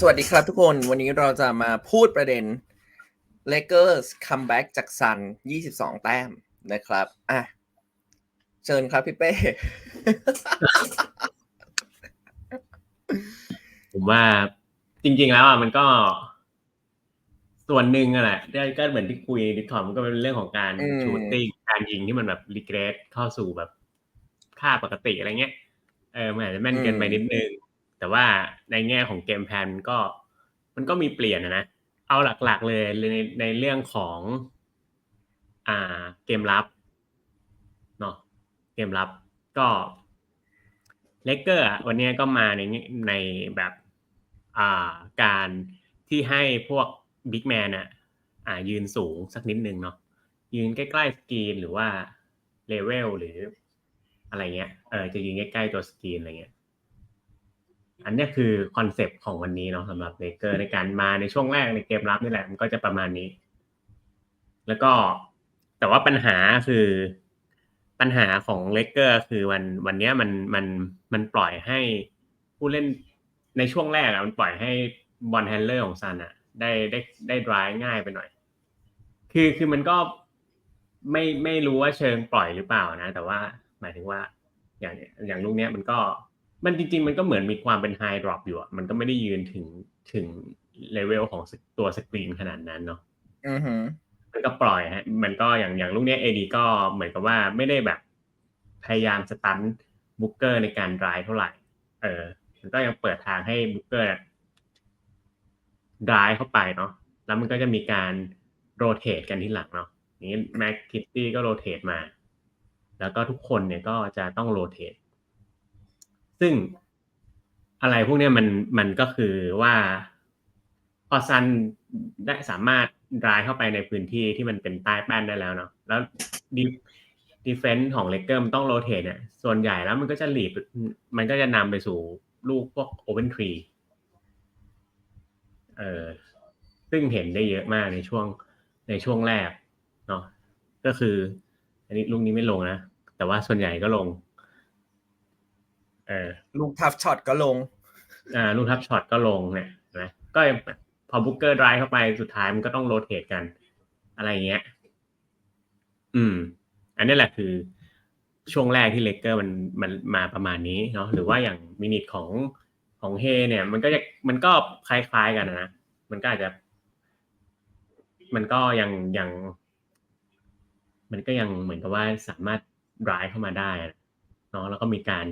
สวัสดีครับทุกคนวันนี้เราจะมาพูดประเด็น Lakers comeback จากซัน 22 แต้มนะครับ อะ เชิญครับพี่เป้ ผมว่าจริง ๆ แล้วอะมันก็ ส่วนหนึ่งอะแหละได้ก็เหมือนที่คุยดิทอมก็เป็นเรื่องของการอืม ชูตติ้งการยิงที่มันแบบรีเกรสเข้าสู่แบบ ค่าปกติอะไรเงี้ยเออมันอาจจะแม่นเกินไปนิดนึง แต่ว่าในแง่ของเกมแพลนมันก็ มันก็มีเปลี่ยนนะ เอาหลักๆเลยในในเรื่องของ อ่าเกมรับเนาะเกมรับก็เลกเกอร์วันนี้ก็มาในในแบบอ่าการที่ให้พวกบิ๊กแมนอะอ่ายืนสูงสักนิดนึงเนาะยืนใกล้ๆสกรีนหรือว่าเลเวลหรืออะไรเงี้ยเออจะยืนใกล้ๆตัวสกรีนอะไรเงี้ย อันนี้คือคอนเซปต์ของวันนี้เนาะสำหรับเลเกอร์ในการมาในช่วงแรกในเกมรับนี่แหละมันก็จะประมาณนี้ แล้วก็แต่ว่าปัญหาคือปัญหาของเลเกอร์คือวันวันนี้มันมันมันปล่อยให้ผู้เล่นในช่วงแรกอะมันปล่อยให้บอลแฮนเลอร์ของซันอะได้ได้ได้ดรายง่ายไปหน่อย คือคือมันก็ไม่ไม่รู้ว่าเชิงปล่อยหรือเปล่านะ แต่ว่าหมายถึงว่าอย่างอย่างลูกเนี้ยมันก็ มันจริง ๆ มันก็เหมือนมีความเป็นไฮดรอปอยู่อะมันก็ไม่ได้ยืนถึงถึงเลเวลของตัวสกรีนขนาดนั้นเนาะอือหือมันก็ปล่อยฮะ มันก็อย่างอย่างลูกเนี้ยเอดีก็เหมือนกับว่าไม่ได้แบบพยายามสตันบุ๊กเกอร์ในการดรายเท่าไหร่ เออ มันก็ยังเปิดทางให้บุ๊กเกอร์ดรายเข้าไปเนาะ แล้วมันก็จะมีการโรเตทกันที่หลังเนาะนี้แม็กคิตตี้ก็โรเตทมา แล้วก็ทุกคนเนี่ยก็จะต้องโรเตท ซึ่งอะไรพวกนี้มันมันก็คือว่าพอซันได้สามารถรายเข้าไปในพื้นที่ที่มันเป็นใต้แป้นได้แล้วเนาะแล้วดีดีเฟนส์ของเลกเกอร์มันต้องโรเตทเนี่ยส่วนใหญ่แล้วมันก็จะหลีดมันก็จะนำไปสู่ลูกพวกโอเ n นทรีเออซึ่งเห็นได้เยอะมากในช่วงในช่วงแรกเนาะก็คือ อันนี้ลูกนี้ไม่ลงนะ แต่ว่าส่วนใหญ่ก็ลง เออลูกทัฟช็อตก็ลงอ่าลูกทับช็อตก็ลงเนี่ยเห็นะก็พอบุ๊กเกอร์ดรายเข้าไปสุดท้ายมันก็ต้องโรเตทกัน อะไรเงี้ย อืม อันนี้แหละคือช่วงแรกที่เลเกอร์มันมันมาประมาณนี้เนาะหรือว่าอย่างมินิทของของเฮเนี่ย มันก็จะมันก็คล้ายๆกันนะมันก็อาจจะ มันก็ยังยัง มันก็ยังเหมือนกับว่าสามารถดรายเข้ามาได้เนาะแล้วก็มีการ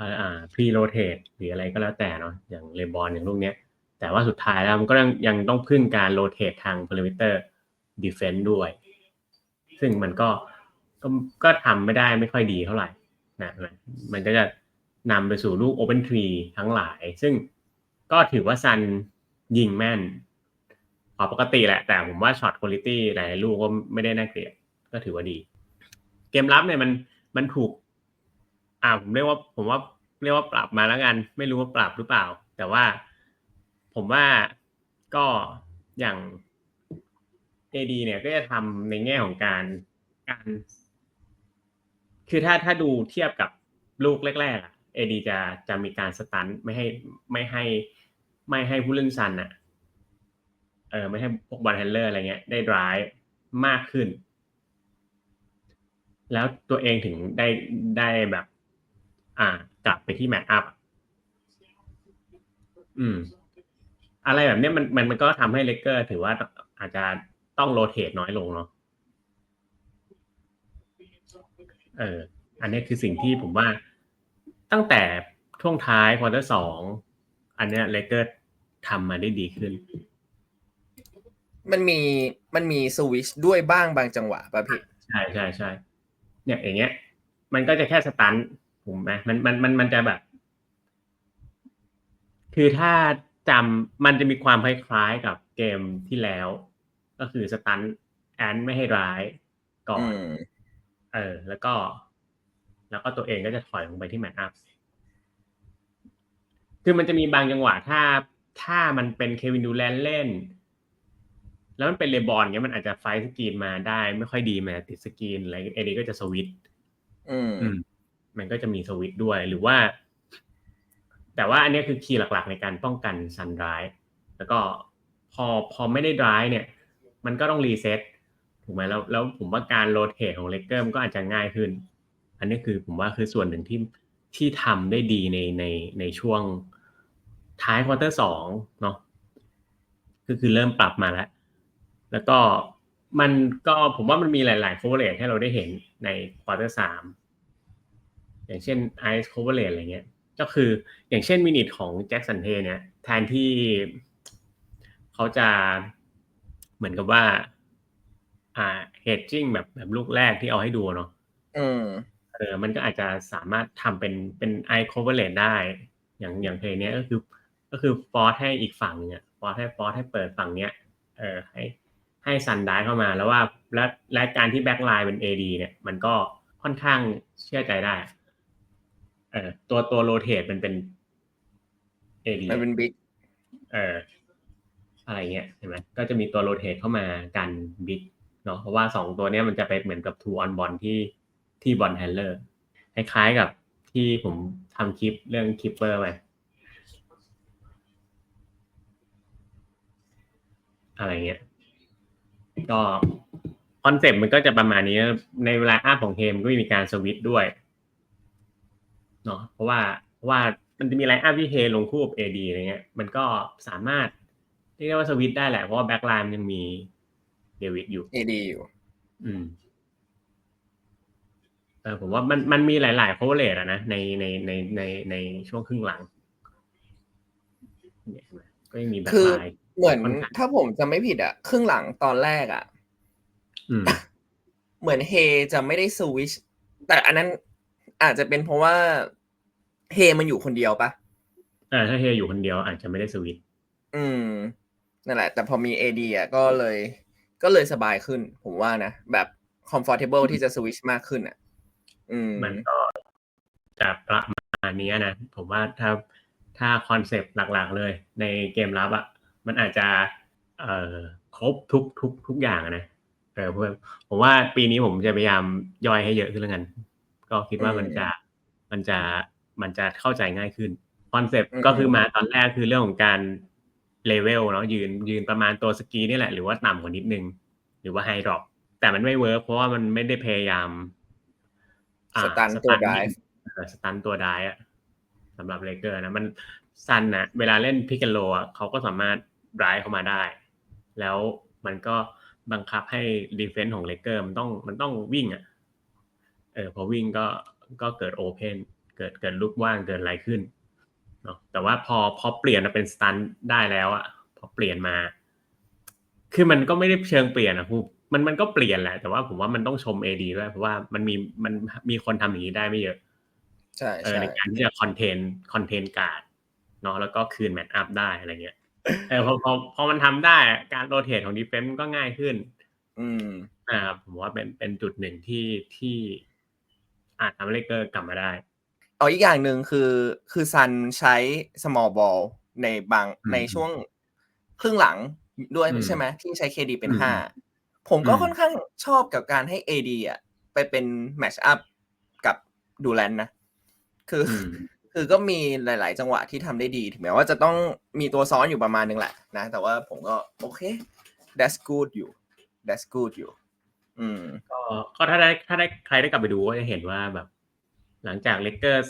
อ่าพรีโรเตทหรืออะไรก็แล้วแต่เนาะอย่างเลบอนอย่างลูกเนี้ย แต่ว่าสุดท้ายแล้วมันก็ยังยังต้องพึ่งการโรเตททางพ e ริเตอร์ดีเฟน e ด้วย ซึ่งมันก็ก็ก็ทำไม่ได้ไม่ค่อยดีเท่าไหร่นะมันก็จะนำไปสู่ลูก Open Tree ทั้งหลาย ซึ่งก็ถือว่าซันยิงแม่นพอปกติแหละ แต่ผมว่าช็อตคุณลิตี้หลายลูกก็ไม่ได้น่าเกลียดก็ถือว่าดี เกมรับเนี่ยมันมันถูก อ่าผมเรียกว่าผมว่าเรียกว่าปรับมาแล้วกัน ไม่รู้ว่าปรับหรือเปล่า แต่ว่าผมว่าก็อย่าง AD เนี่ยก็จะทำในแง่ของการการ คือถ้าถ้าดูเทียบกับลูกแรกๆเอะ AD จะจะมีการสตันไม่ให้ไม่ให้ไม่ให้ผู้เล่นซันอะเออไม่ให้พวกบอลแฮนเลอร์อะไรเงี้ย ได้ดรายมากขึ้น แล้วตัวเองถึงได้ได้แบบ อ่ากลับไปที่แมทอัพอืม อะไรแบบนี้มันมันมันก็ทำให้เลกเกอร์ ถือว่าอาจจะต้องโรเตทน้อยลงเนาะเออ อันนี้คือสิ่งที่ผมว่า ตั้งแต่ช่วงท้ายควอเตอร์สองอันเนี้ยเลกเกอร์ทำมาได้ดีขึ้น มันมีมันมีสวิชด้วยบ้างบางจังหวะป่ะพี่ ใช่ใช่ใช่เนี่ยอย่างเงี้ย มันก็จะแค่สตัน ถูกไหมมันมันมันมันจะแบบ คือถ้าจำมันจะมีความคล้ายๆกับเกมที่แล้ว ก็คือสตันแอนไม่ให้ร้ายก่อน เออ แล้วก็ แล้วก็ตัวเองก็จะถอยลงไปที่แมทอัพคือมันจะมีบางจังหวะถ้าถ้ามันเป็นเควินดูแลนเล่น แล้วมันเป็นเลบอนเงี้ยมันอาจจะไฟสกรีนมาได้ ไม่ค่อยดีมาติดสกรีนอะไรเอดีก็จะสวิตช์อืม มันก็จะมีสวิตด้วยหรือว่า แต่ว่าอันนี้คือคีย์หลักๆ ในการป้องกันซันร้ายแล้วก็พอพอไม่ได้ร้ายเนี่ย มันก็ต้องรีเซ็ตถูกไหมแล้วแล้วผมว่าการโรเตทของเลกเกอร์มันก็อาจจะง่ายขึ้น อันนี้คือผมว่าคือส่วนหนึ่งที่ที่ทำได้ดีในในในช่วงท้ายควอเตอร์สองเนาะก็คือเริ่มปรับมาแล้ว แล้วก็มันก็ผมว่ามันมีหลายๆ coverage ให้เราได้เห็นในควอเตอร์สาม อย่างเช่น ice coverage อะไรเงี้ย ก็คืออย่างเช่นมินิทของแจ็คสันเทเนี่ยแทนที่เขาจะเหมือนกับว่า อ่า hedging แบบแบบลูกแรกที่เอาให้ดูเนาะอืมเออมันก็อาจจะสามารถทำเป็นเป็น eye coverage ได้ อย่างอย่างเพลงเนี้ยก็คือ ก็คือฟอร์สให้อีกฝั่งเนี่ยฟอร์สให้ฟอร์สให้เปิดฝั่งเนี้ยเออให้ให้ซันได้เข้ามาแล้วว่าและและการที่แบ็กไลน์เป็น AD เนี่ย มันก็ค่อนข้างเชื่อใจได้เออตัวตัวโรเทตมันเป็น AD มันเป็นบิ๊กเอออะไรเงี้ยเห็นไหมก็จะมีตัวโรเทตเข้ามากันบิ๊กเนาะเพราะว่าสองตัวเนี้ยมันจะไปเหมือนกับทูออนบอลที่ที่บอลแฮนเลอร์คล้ายๆกับที่ผมทำคลิปเรื่องคิปเปอร์ไปอะไรเงี้ย ก็คอนเซ็ปต์มันก็จะประมาณนี้ในเวลาอัพของเกมก็มีการสวิตช์ด้วย เนาะเพราะว่าเพราะว่ามันจะมีไลน์อัพที่เฮลงคู่กับ AD อะไรเงี้ยมันก็สามารถเรียกได้ว่าสวิตช์ได้แหละ เพราะว่าแบ็กไลน์มันยังมีเดวิดอยู่เอดีอยู่ อืมเออผมว่ามันมันมีหลาย ๆ โคเวเลตอะนะในในในในในช่วงครึ่งหลังเนี่ยเห็นไหมก็ยังมีแบ็กคือไลน์เหมือนค่อนข้างถ้าผมจะไม่ผิดอะครึ่งหลังตอนแรกอะอืมเหมือนเฮจะไม่ได้สวิชแต่อันนั้น อาจจะเป็นเพราะว่าเฮมันอยู่คนเดียวปะเออถ้าเฮอยู่คนเดียวอาจจะไม่ได้สวิตช์อืมนั่นแหละ แต่พอมีเอดีอะก็เลย ก็เลยสบายขึ้น ผมว่านะ แบบ comfortable ที่จะสวิชมากขึ้นอะ อืม มันก็จะประมาณนี้นะ ผมว่าถ้าถ้าคอนเซปต์หลักๆ เลย ในเกมรับอะมันอาจจะ เอ่อครบทุกทุกทุกอย่างอะนะเออเพื่อผมว่าปีนี้ผมจะพยายามย่อยให้เยอะขึ้นแล้วกัน ก็คิดว่าอืมมันจะมันจะมันจะเข้าใจง่ายขึ้นคอนเซปต์อืมก็คือมาตอนแรกคือเรื่องของการเลเวลเนาะยืนยืนประมาณตัวสกีนี่แหละหรือว่าต่ำกว่านิดนึง หรือว่าไฮดรอปแต่มันไม่เวิร์กเพราะว่ามันไม่ได้พยายามอ่าสตันตัวส dive เออสตันตัวได้อะสำหรับเลเกอร์นะมันซันนะเวลาเล่นพิกเกโลอะเขาก็สามารถร้ายเข้ามาได้ แล้วมันก็บังคับให้ดีเฟนส์ของเลเกอร์มันต้องมันต้องวิ่งอะ เออพอวิ่งก็ก็เกิดโอเพนเกิดเกิดลุกว่างเกิดอะไรขึ้นเนาะแต่ว่าพอพอเปลี่ยนมาเป็นสตันได้แล้วอะพอเปลี่ยนมา คือมันก็ไม่ได้เชิงเปลี่ยนนะพูมันมันก็เปลี่ยนแหละ แต่ว่าผมว่ามันต้องชมเอดีด้วยเพราะว่ามันมีมันมีคนทำอย่างนี้ได้ไม่เยอะใช่เออใช่ในการที่จะคอนเทนคอนเทนการ์ดเนาะแล้วก็คืนแมทอัพได้อะไรเงี้ยเออพอพอพอมันทำได้อะการโรเทตของดีเฟนซ์ก็ง่ายขึ้น อืมอ่าผมว่าเป็นเป็นจุดหนึ่งที่ที่ อาจทำให้เลเกอร์กลับมาได้เอาอีกอย่างหนึ่งคือคือซันใช้ small ball ในบางอืมในช่วงครึ่งหลังด้วยอืมใช่ไหมที่ใช้ KD เป็นอืมห้าผมก็อืมค่อนข้างชอบกับการให้ AD อะไปเป็นแมชอัพกับดูแลนนะ คือออืมคือก็มีหลาย ๆ จังหวะที่ทำได้ดี ถึงแม้ว่าจะต้องมีตัวซ้อนอยู่ประมาณนึงแหละนะ แต่ว่าผมก็โอเค that's good อยู่ that's good อยู่ อืมก็ก็ถ้าได้ถ้าได้ใครได้กลับไปดูก็จะเห็นว่าแบบ หลังจากเลเกอร์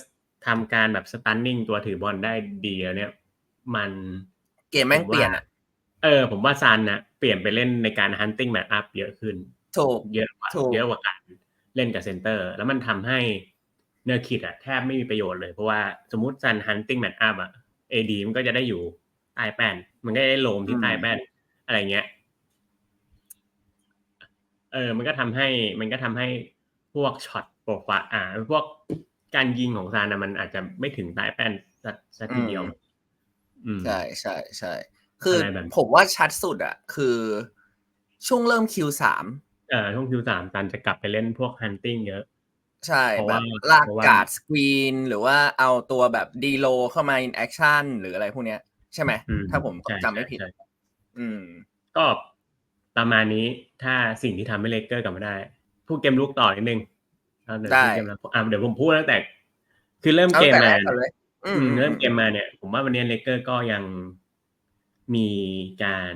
ทำการแบบสตันนิ่งตัวถือบอลได้ดีแล้วเนี่ย มันเกมแม่งเปลี่ยนอะเออ ผมว่าซันนะเปลี่ยนไปเล่นในการ hunting match up เยอะขึ้นถูกเยอะกว่าถูกเยอะกว่าการเล่นกับเซนเตอร์ แล้วมันทำให้เนอร์คิดอะแทบไม่มีประโยชน์เลย เพราะว่าสมมติซัน hunting match up อะเอดีมันก็จะได้อยู่ใต้แป้น มันก็จะได้โลมที่ใต้แป้น อะไรเงี้ย เออมันก็ทำให้มันก็ทำให้พวกช็อตโปรไฟล์อ่า พวกการยิงของซานนะมันอาจจะไม่ถึงใต้แป้นสักสักทีเดียวอืมใช่ใช่ใช่คืออะไรแบบผมว่าชัดสุดอะคือช่วงเริ่ม Q3 เอ่อช่วงคิวสามซันจะกลับไปเล่นพวก hunting เยอะ ใช่เพราะแบว่าบลากเพราะว่าการ์ดสกรีน หรือว่าเอาตัวแบบดีโลเข้ามา in action หรืออะไรพวกเนี้ย ใช่ไหมอืถ้าผมใช่จำไม่ผิดใช่อืม ก็ ประมาณนี้ถ้าสิ่งที่ทำให้เลเกอร์กลับมาได้ พูดเกมลุกต่อนิดนึงเอาเดี๋ยวได้พูดเกมแล้วอะเดี๋ยวผมพูดตั้งแต่ คือเริ่มเอาเกมแต่แรมากก่อนเลยอือืมมเริ่มเกมมาเนี่ย ผมว่าวันนี้เลเกอร์ก็ยังมีการ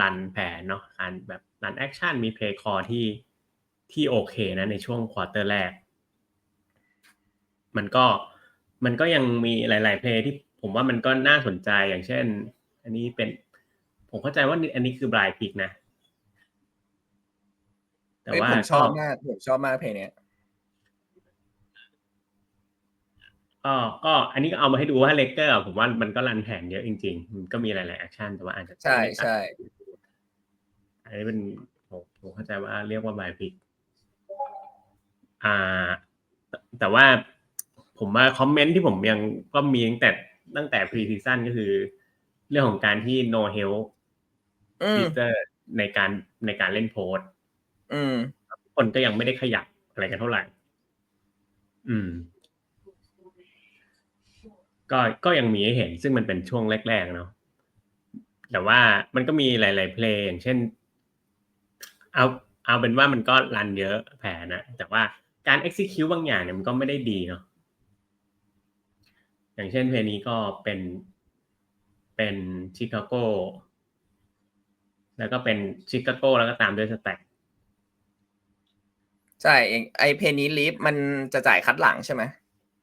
รันแผนเนาะการแบบรันแอคชั่นมีเพลย์คอที่ที่โอเคนะในช่วงควอเตอร์แรก มันก็มันก็ยังมีหลาย ๆ เพลย์ที่ผมว่ามันก็น่าสนใจอย่างเช่น อันนี้เป็น ผมเข้าใจว่านี่อันนี้คือบรายพิกนะ แต่เฮ้ยว่าผมชอบก็มากผมชอบมากเพลงเนี้ยก็ก็อันนี้ก็เอามาให้ดูว่าเลเกอร์ผมว่ามันก็รันแผนเยอะจริงๆมันก็มีหลายๆแอคชั่นแต่ว่าอาจจะใช่ใช่อันนี้เป็นผมผมเข้าใจว่าเรียกว่าบายพิกอ่าแต่แต่ว่าผมว่าคอมเมนต์ที่ผมยังก็มีตั้งแต่ตั้งแต่พรีซีซั่นก็คือ เรื่องของการที่ no help อืม feature ในการในการเล่นโพสต์ อืมคนก็ยังไม่ได้ขยับอะไรกันเท่าไหร่ อืม ก็ก็ยังมีให้เห็น ซึ่งมันเป็นช่วงแรก ๆ เนาะแต่ว่ามันก็มีหลาย ๆ เพลงอย่างเช่น เอาเอาเป็นว่ามันก็รันเยอะแผนนะแต่ว่าการ execute บางอย่างเนี่ยมันก็ไม่ได้ดีเนาะอย่างเช่นเพลงนี้ก็เป็นเป็นชิคาโกแล้วก็เป็นชิคาโกแล้วก็ตามด้วยสแต็ก ใช่เองไอเพลงนี้ลิฟมันจะจ่ายคัดหลังใช่ไหม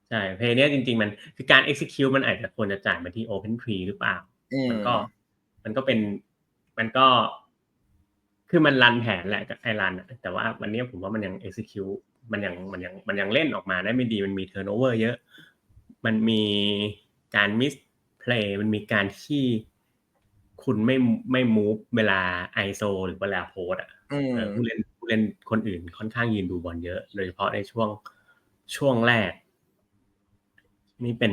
ใช่เพลงเนี้ยจริง ๆ มันคือการ execute มันอาจจะควรจะจ่ายมาที่ open tree หรือเปล่าอืมมันก็ มันก็เป็นมันก็ คือมันรันแผนแหละกับไอรันอะแต่ว่าวันนี้ผมว่ามันยัง execute มันยังมันยังมันยังเล่นออกมาได้ไม่ดีมันมี turnover เยอะ มันมีการ miss play มันมีการที่คุณไม่ไม่ move เวลา ISO หรือเวลาโพสอะอืมเออผู้เล่น ผู้เล่นคนอื่นค่อนข้างยืนดูบอลเยอะ โดยเฉพาะในช่วงช่วงแรก นี่เป็น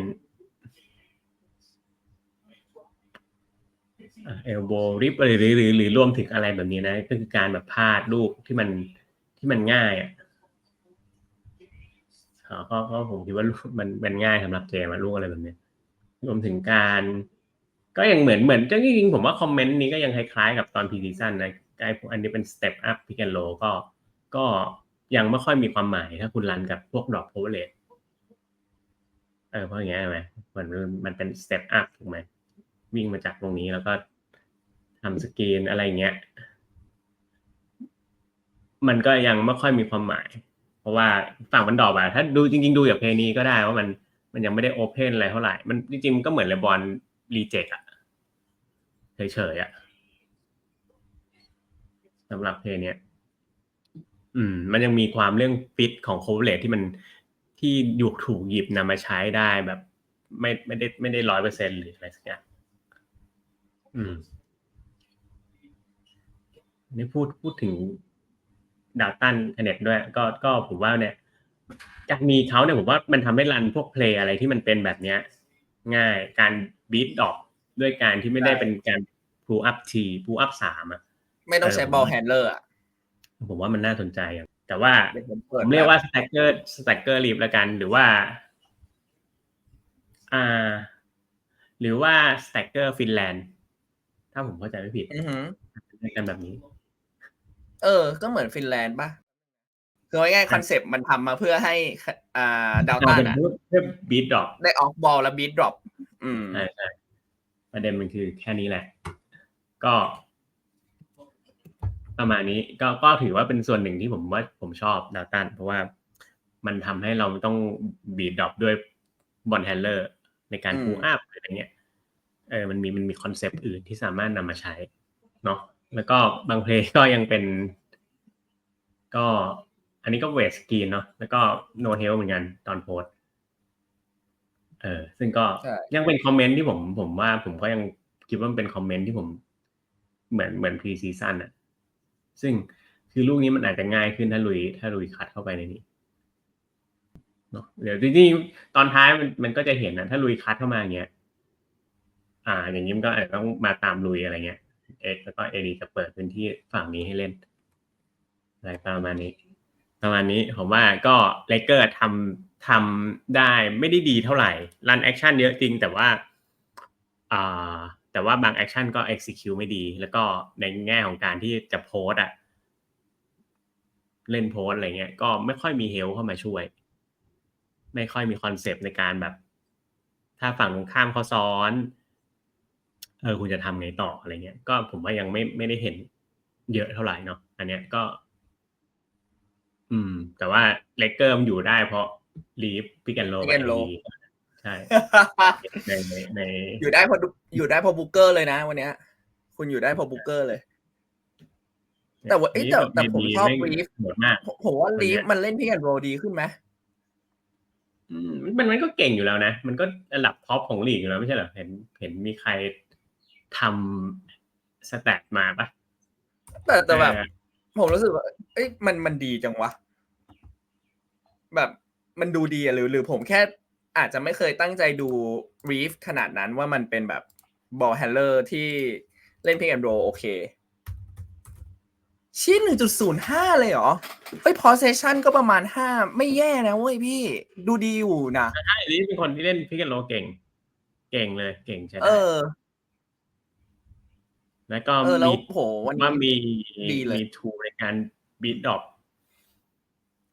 เอลโบริปหรือหรือหรือหรือรวมถึงอะไรแบบนี้นะ ก็คือการแบบพลาดลูกที่มันที่มันง่ายอะอ๋อก็ก็ผมคิดว่าลูกมันมันง่ายสำหรับเจมอะลูกอะไรแบบนี้รวมถึงการ ก็ยังเหมือนเหมือนจริงๆผมว่าคอมเมนต์นี้ก็ยังคล้ายๆกับตอนพีซีซันนะ ไอ้พวกอันนี้เป็นสเต็ปอัพพิกันโลก็ ก็ยังไม่ค่อยมีความหมายถ้าคุณรันกับพวกดรอปโพเลตเออเพราะอย่างเงี้ยใช่ไหมมันมันเป็นสเต็ปอัพถูกไหมวิ่งมาจากตรงนี้แล้วก็ทำสกรีนอะไรเงี้ย มันก็ยังไม่ค่อยมีความหมาย เพราะว่าฝั่งมันดอปอะถ้าดูจริง ๆ ดูจากเพลงนี้ก็ได้ว่ามันมันยังไม่ได้โอเพนอะไรเท่าไหร่ มันจริงๆมันก็เหมือนเลบอลรีเจ็คอะเฉยๆอะ สำหรับเพลงเนี้ยอืม มันยังมีความเรื่องฟิตของโคเวเลตที่มันที่อยู่ถูกหยิบนำมาใช้ได้แบบ ไม่ไม่ได้ไม่ได้ร้อยเปอร์เซ็นหรืออะไรสักอย่างอืมนี่พูดพูดถึงดาวตันเน็ตด้วย ก็ก็ผมว่าเนี่ยจากมีเขาเนี่ยผมว่ามันทำให้รันพวกเพลงอะไรที่มันเป็นแบบเนี้ย ง่ายการบีทดอกด้วยการที่ไม่ได้เป็นการพูอัพทีพูอัพสามอะ ไม่ต้องใช้เออบอลแฮนเลอร์อะผมว่ามันน่าสนใจอะแต่ว่าเดี๋ยวผมผเปิดมเรียกว่าสแต็กเกอร์สแต็กเกอร์ลีฟละกัน หรือว่า อ่า หรือว่าสแต็กเกอร์ฟินแลนด์ถ้าผมเข้าใจไม่ผิดอือหือเรียกกันแบบนี้ เออ ก็เหมือนฟินแลนด์ป่ะคือง่ายๆคอนเซปต์มันทำมาเพื่อให้อ่าดาวตันเป็นอะเพื่อเพื่อบีทดอกได้ออฟบอลและบีทดรอปอืมใช่ใช่ประเด็นมันคือแค่นี้แหละ ก็ ประมาณนี้ก็ก็ถือว่าเป็นส่วนหนึ่งที่ผมว่าผมชอบดาวตันเพราะว่ามันทำให้เราไม่ต้องบีดดรอปด้วยบอลแฮนเลอร์ ในการอืมพูอัพอะไรเงี้ยเออมันมีมันมีคอนเซปต์อื่นที่สามารถนำมาใช้เนาะแล้วก็บางเพลงก็ยังเป็น ก็อันนี้ก็เวสกรีนเนาะแล้วก็โนเฮลเหมือนกันตอนโพสต์เออซึ่งก็ใช่ยังเป็นคอมเมนต์ที่ผมผมว่าผมก็ยังคิดว่ามันเป็นคอมเมนต์ที่ผม เหมือนเหมือนพรีซีซั่นอะ ซึ่งคือลูกนี้มันอาจจะง่ายขึ้นถ้าลุย ถ้าลุยคัดเข้าไปในนี้เนาะเดี๋ยวจริงๆตอนท้ายมันมันก็จะเห็นนะถ้าลุยคัดเข้ามาอย่างเงี้ย อ่า อย่างนี้มันก็อาจจะต้องมาตามลุยอะไรเงี้ยเอ็กแล้วก็เอดีจะเปิดพื้นที่ฝั่งนี้ให้เล่นอะไรประมาณนี้ ประมาณนี้ผมว่าก็เลเกอร์ทำทำได้ไม่ได้ดีเท่าไหร่รันแอคชั่นเยอะจริงแต่ว่าอ่า แต่ว่าบางแอคชั่นก็ execute ไม่ดี แล้วก็ในแง่ของการที่จะโพสอะเล่นโพสอะไรเงี้ย ก็ไม่ค่อยมีเฮลเข้ามาช่วย ไม่ค่อยมีคอนเซปต์ในการแบบ ถ้าฝั่งตรงข้ามเขาซ้อน เออคุณจะทำไงต่ออะไรเงี้ย ก็ผมว่ายังไม่ไม่ได้เห็นเยอะเท่าไหร่เนาะอันเนี้ยก็ อืม แต่ว่าเลกเกอร์มันอยู่ได้เพราะลีฟพิกันโล pick and roll ใช่ในในในอยู่ได้เพออยู่ได้เพอบุกเกอร์เลยนะ วันเนี้ย คุณอยู่ได้เพอบุกเกอร์เลย แต่ว่าเอ้ยแต่แต่ผมชอบ Reef โหดมากผมผมว่าวันลีเนี้ฟยมันเล่นพิกันโรดีขึ้นไหมอืมมันมันก็เก่งอยู่แล้วนะ มันก็ระดับท็อปของลีกอยู่แล้วไม่ใช่เหรอเห็นเห็นมีใครทำสแตทมาปะแต่แต่แบบเออผมรู้สึกว่าเอ้ยมันมันดีจังวะ แบบมันดูดีอะหรือหรือผมแค่ อาจจะไม่เคยตั้งใจดูรีฟขนาดนั้นว่ามันเป็นแบบบอลแฮนเลอร์ที่เล่นพิกแอนโรโอเค ชิ้นหนึ่งจุดศูนย์ห้าเลยเหรอ เฮ้ยพอเซชันก็ประมาณห้าไม่แย่นะเว้ยพี่ ดูดีอยู่นะใช่ลีฟเป็นคนที่เล่นพิก a นโลเก่ง เก่งเลยเก่งใช่ไหมเออ แล้วก็เออแล้วมีโหวันว่านี้มีดีเลยมีทูในการบีดดอป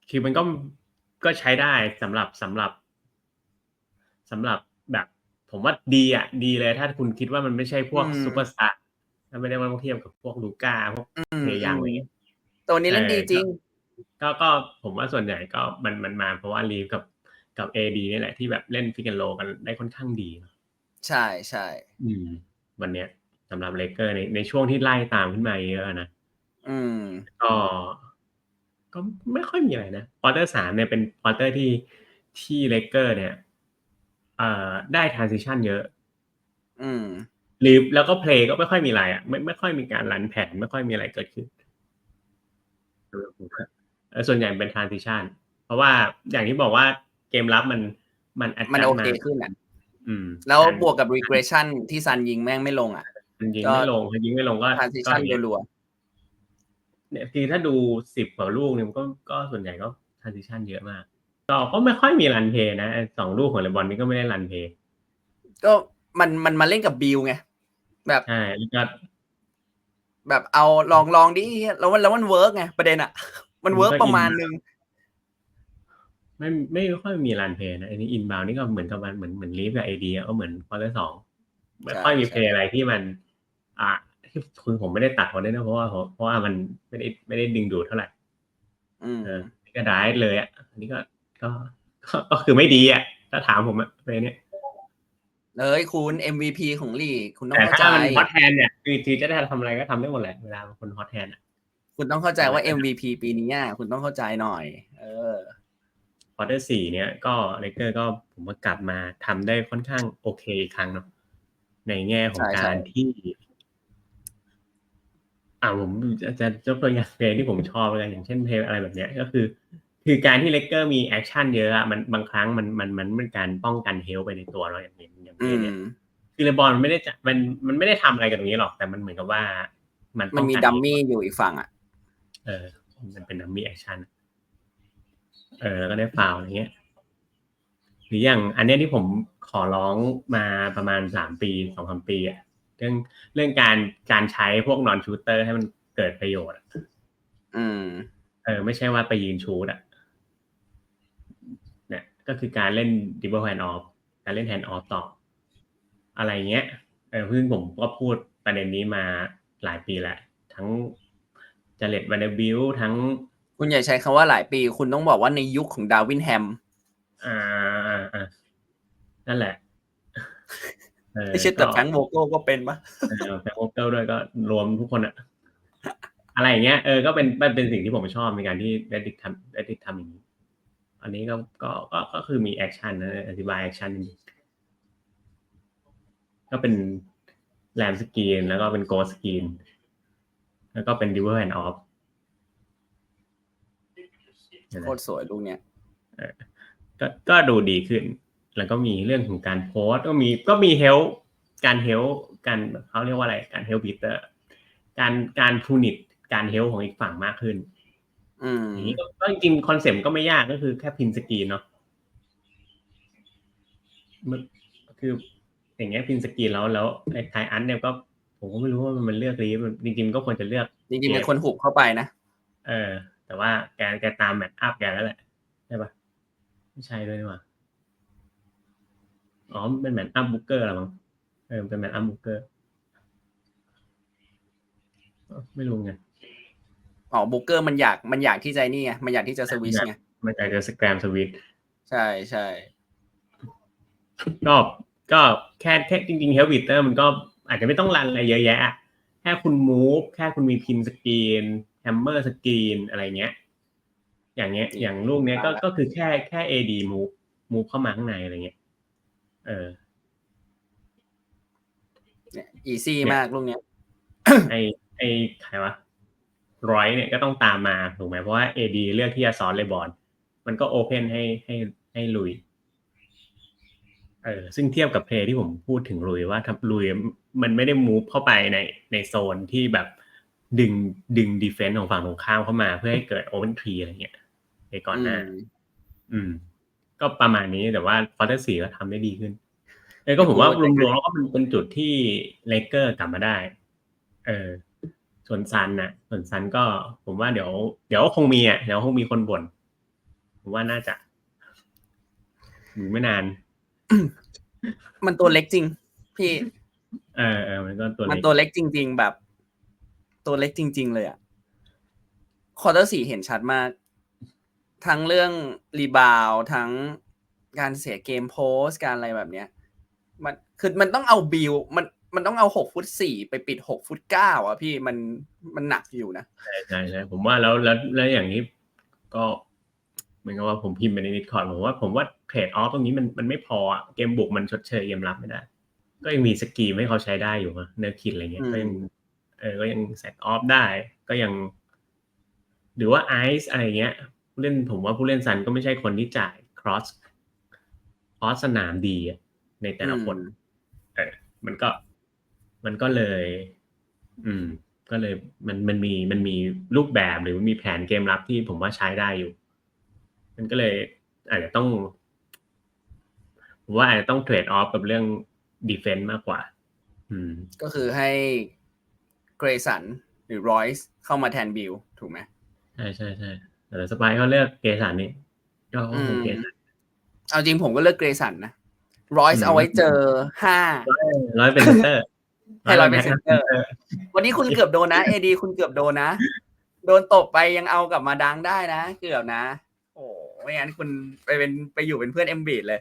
คือมันก็ก็ใช้ได้สำหรับสำหรับ สำหรับแบบผมว่าดีอะดีเลยถ้าคุณคิดว่ามันไม่ใช่พวกอืมซูเปอร์สตาร์ถ้าไม่ได้มาเทียบกับพวกลูก้าพวกอืมเทยังอะไรเงี้ยแต่วันนี้เล่นดีจริง ก็ก็ผมว่าส่วนใหญ่ก็มันมันมาเพราะว่าลีฟกับกับเอดีนี่แหละที่แบบเล่นฟิก a นโลกันได้ค่อนข้างดี ใช่ใช่อืม วันเนี้ยสำหรับเลเกอร์ในในช่วงที่ไล่ตามขึ้นมาเยอะนะอืมก็ก็ไม่ค่อยมีอะไรนะควอเตอร์สามเนี่ยเป็นควอเตอร์ที่ที่เลเกอร์เนี่ยเอ่อได้ทรานซิชันเยอะ อืมลีฟแล้วก็เพลย์ก็ไม่ค่อยมีอะไรอะไม่ไม่ค่อยมีการรันแผนไม่ค่อยมีอะไรเกิดขึ้นเออส่วนใหญ่เป็นทรานซิชันเพราะว่าอย่างที่บอกว่าเกมรับมันมัน adjust มันโอเคาขึ้นอะอืมแล้วบวกกับ regression ที่ซันยิงแม่งไม่ลงอะมันยิงก็ไม่ลงพอยิงไม่ลงก็ transition ก็รัวเนี่ยคือถ้าดูสิบกว่าลูกเนี่ยมันก็ก็ส่วนใหญ่ก็ transition เยอะมาก ก็ก็ไม่ค่อยมีรันเพย์นะไอ้สองลูกของเลบอนนี่ก็ไม่ได้รันเพย์ๆก็มันมันมาเล่นกับบิลไงแบบใช่แล้วก็แบบเอาลองลองดิแล้วมันแล้วมันเวิร์กไงประเด็นอะ มันเวิร์กประมาณนึงไม่ไม่ค่อยมีรันเพย์นะไอ้นี่อินบาวนี่ก็เหมือนกับมันเหมือนเหมือนลีฟกับไอเดียก็เหมือนควอเตอร์สองไม่ค่อยมีใช่เพย์อะไรที่มัน อะที่คือผมไม่ได้ตัดเขาได้นะเพราะว่าเพราะว่ามันไม่ได้ไม่ได้ดึงดูดเท่าไหร่อืมเออนี่ก็ได้เลยอะอันนี้ก็ ก็ก็ก็คือไม่ดีอะ ถ้าถามผมอะเพย์เนี้ยเลยคุณ MVP ของลีกคุณต้องแต่เข้าใจ ถ้ามันฮอตแฮนเนี่ยคือทีจะได้ทำอะไรก็ทำได้หมดแหละเวลาคนฮอตแฮนอะคุณต้องเข้าใจว่า MVP ปีนี้อะคุณต้องเข้าใจหน่อย เออ ควอเตอร์สี่เนี่ยก็เลเกอร์ก็ผมว่ากลับมาทำได้ค่อนข้างโอเคอีกครั้งเนาะในแง่ของใช่ใช่ การที่ อ่าผมจะจะยกตัวอย่างเพลงที่ผมชอบเลยอย่างเช่นเพลงอะไรแบบเนี้ยก็คือ คือการที่เลกเกอร์มีแอคชั่นเยอะอะมันบางครั้งมันมันมันเป็นการป้องกันเฮลไปในตัวเราอย่างนี้อย่างเพอืลงมเนี่ยคือเลบอลมันไม่ได้จะมันมันไม่ได้ทำอะไรกับตรงนี้หรอกแต่มันเหมือนกับว่า มันมันมีดัมมี่อยู่อีกฝั่งอะเออ มันเป็นดัมมี่แอคชั่นเออแล้วก็ได้ฟาวอะไรเงี้ยหรืออย่างอันเนี้ยที่ผมขอร้องมาประมาณสามปีสองสามปีอะเรื่องเรื่องการการใช้พวกนอนชูเตอร์ให้มันเกิดประโยชน์อืม เออ ไม่ใช่ว่าไปยืนชูดอะเนี่ย ก็คือการเล่นดิบเบิลแฮนด์ออฟการเล่นแฮนด์ออฟต่อ อะไรเงี้ยเออซึ่งผมก็พูดประเด็นนี้มาหลายปีแล้วทั้งจเลตวันเดบิลทั้ง คุณอย่าใช้คำว่าหลายปี คุณต้องบอกว่าในยุคของดาวินแฮม อ่าอ่าอ่านั่นแหละเออไม่ใช่แต่แฟรงค์โวโก้ก็เป็นปะเออแฟรงค์โอเกิลด้วยก็รวมทุกคนอะอะไรอย่างเงี้ยเออก็เป็นเป็นเป็นสิ่งที่ผมชอบในการที่ Reddit ทำ Reddit ทำอย่างนี้ อันนี้ก็ก็ก็ก็คือมีแอคชั่นนะอธิบายแอคชั่นก็เป็นแรมสกรีนแล้วก็เป็นโกสกรีนแล้วก็เป็นดิวเวอร์แอนด์ออฟโคตรสวยลูกเนี้ยก็ก็ดูดีขึ้น แล้วก็มีเรื่องของการโพสต์ก็มีก็มีเฮลการเฮลการเขาเรียกว่าอะไรการเฮลบีเตอร์การการพูนิตการเฮลของอีกฝั่งมากขึ้น อืมอย่างนี้ก็ก็จริงๆคอนเซ็ปต์ก็ไม่ยากก็คือแค่พินสกรีนเนาะมันคืออย่างเงี้ยพินสกรีนแล้วแล้วไอ้ไทอันเนี่ยก็ผมก็ไม่รู้ว่ามันเลือกรีฟจริงๆก็ควรจะเลือก จริงๆเป็นคนหุบเข้าไปนะ เออ แต่ว่าแกแกตามแมทอัพแกแล้วแหละใช่ปะไม่ใช่ด้วยนี่หว่าอ๋อมันเป็นแมนอัพบุ๊กเกอร์ละมั้งเออมันเป็นแมนอัพบุ๊กเกอร์ไม่รู้ไง อ๋อบุ๊กเกอร์มันอยากมันอยากที่จะนี่ไงมันอยากที่จะสวิชไงมันอาจจะสแกรมสวิตใช่ใช่ก็ก็แค่แค่จริงๆเฮลวิเตอร์มันก็อาจจะไม่ต้องรันอะไรเยอะแยะ แค่คุณมูฟแค่คุณมีพินสกรีนแฮมเมอร์สกรีนอะไรเงี้ย อย่างเงี้ย อย่างลูกเนี้ยก็ก็คือแค่แค่ AD move move เข้ามาข้างในอะไรเงี้ย เออเนี่ยอีซี่มากลูกเนี้ย ไอไอใครวะ ร้อยเนี่ยก็ต้องตามมาถูกไหมเพราะว่า AD เลือกที่จะซ้อนเลยบอลมันก็โอเพนให้ให้ให้ลุยเออซึ่งเทียบกับเพลย์ที่ผมพูดถึงลุยว่าทำลุยมันไม่ได้มูฟเข้าไปในในโซนที่แบบดึงดึงดีเฟนต์ของฝั่งตรงข้ามเข้ามาเพื่อให้เกิดโอเ n นทรีอะไรเงี้ยในก่อนหน้าอืมอืม ก็ประมาณนี้แต่ว่าฟอร์เตอร์สี่ก็ทำได้ดีขึ้นเออก็ผมว่ารวมๆแล้วก็เป็นเป็นจุดที่เลเกอร์กลับมาได้ เออ ส่วนซันนะส่วนซันก็ ผมว่าเดี๋ยว เดี๋ยวคงมีอะเดี๋ยวคงมีคนบ่นผมว่าน่าจะอยู่ไม่นาน มันตัวเล็กจริง พี่ เออเออมันก็ตัวมันเล็กตัวเล็กจริง ๆ แบบ ตัวเล็กจริง ๆ เลยอะคอร์เตอร์สี่เห็นชัดมาก ทั้งเรื่องรีบาวทั้งการเสียเกมโพสการอะไรแบบเนี้ย มันคือมันต้องเอาบิลมัน มันต้องเอาหกฟุตสี่ไปปิดหกฟุตเก้าอะพี่มันมันหนักอยู่นะใช่ใช่ใช่ผมว่าแล้วแล้วแล้วอย่างนี้ก็เหมือนกับว่าผมพิมพ์ไปในนิดคอร์ดผมว่าผมว่าเทรดออฟตรงนี้มันมันไม่พออะเกมบุกมันชดเชยเกมรับไม่ได้ ก็ยังมีสกีมให้เขาใช้ได้อยู่นะเนื้อคิดอะไรเงี้ยอืมก็ยังเออก็ยังเซตออฟได้ ก็ยัง หรือว่าไอซ์อะไรเงี้ยผู้เล่นผมว่าผู้เล่นซันก็ไม่ใช่คนที่จ่ายครอสครอสสนามดีอะในแต่ละคนอืมเออมันก็ มันก็เลย อืม ก็เลยมันมันมีมันมีรูปแบบหรือมีแผนเกมรับที่ผมว่าใช้ได้อยู่ มันก็เลย อาจจะต้องผมว่าอาจจะต้องเทรดออฟกับเรื่องดีเฟนต์มากกว่า อืม ก็คือให้เกรสันหรือรอยส์เข้ามาแทนบิลถูกไหมใช่ใช่ใช่แต่สปายเขาเลือกเกสันนี่ก็คงอืมเกสันเอาจริงผมก็เลือกเกรสันนะรอยอืส์มเอาไว้เจอห้าร้อยเป็นเซนเตอร์ ให้ร้อยเป็นเซนเตอร์ วันนี้คุณเกือบโดนนะเอดีคุณเกือบโดนนะ โดนตบไปยังเอากลับมาดังได้นะเกือบนะ โอ้ไม่งั้นคุณไปเป็นไปอยู่เป็นเพื่อนเอ็มบีดเลย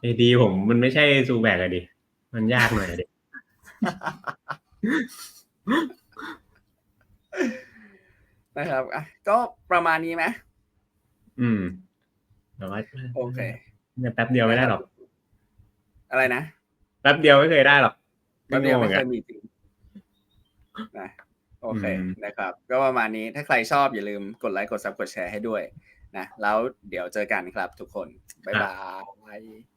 เอดีผมมันไม่ใช่ซูแบกอะดิ มันยากหน่อยอะดินะครับอะก็ประมาณนี้ไหมอืมแต่ว่าโอเคเนี่ยแป๊บเดียวไม่ได้หรอก อะไรนะ แป๊บเดียวไม่เคยได้หรอกแป๊บเดียวไม่เคงงยอะมีจริงนะโอเคอืมนะครับ ก็ประมาณนี้ถ้าใครชอบอย่าลืมกดไลค์กดซับกดแชร์ให้ด้วยนะแล้วเดี๋ยวเจอกันครับทุกคน บ๊ายบาย